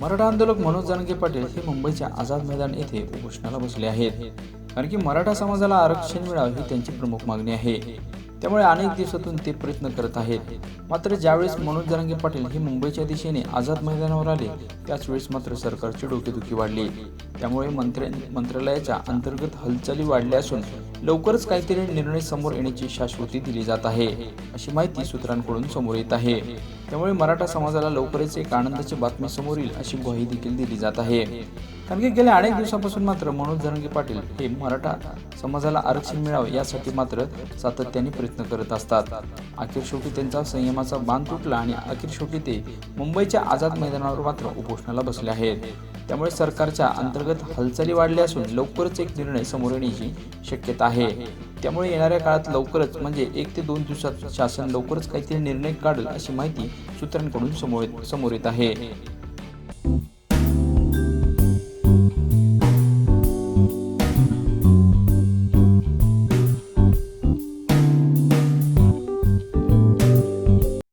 मराठा आंदोलक मनोज जानके पाटील हे मुंबईच्या आझाद मैदान येथे उपोषणाला बसले आहेत. कारण की मराठा समाजाला आरक्षण मिळावे ही त्यांची प्रमुख मागणी आहे. त्यामुळे अनेक दिवसातून ते प्रयत्न करत आहेत. मात्र ज्यावेळेस मनोज जरांगे पाटील हे मुंबईच्या दिशेने आझाद मैदानावर आले त्याच वेळेस मात्र सरकारची डोकेदुखी वाढली. त्यामुळे मंत्र्या मंत्रालयाच्या अंतर्गत हालचाली वाढल्या असून लवकरच काहीतरी निर्णय समोर येण्याची शाश्वती दिली जात आहे अशी माहिती सूत्रांकडून समोर येत आहे. त्यामुळे मराठा समाजाला लवकरच एक आनंदाची बातमी समोर येईल अशी ग्वाही देखील दिली जात आहे. कारण की गेल्या अनेक दिवसापासून मात्र मनोज धनंगे पाटील हे मराठा समाजाला आरक्षण मिळावं यासाठी मात्र सातत्याने प्रयत्न करत असतात. अखेर शेवटी त्यांचा संयमाचा बांध तुटला आणि अखेर शेवटी ते मुंबईच्या आझाद मैदानावर मात्र उपोषणाला बसले आहेत. त्यामुळे सरकारच्या अंतर्गत हालचाली वाढल्या असून लवकरच एक निर्णय समोर येण्याची शक्यता आहे. त्यामुळे येणाऱ्या काळात लवकरच म्हणजे एक ते दोन दिवसात शासन लवकरच काहीतरी निर्णय काढेल अशी माहिती सूत्रांकडून समोर समोर येत आहे.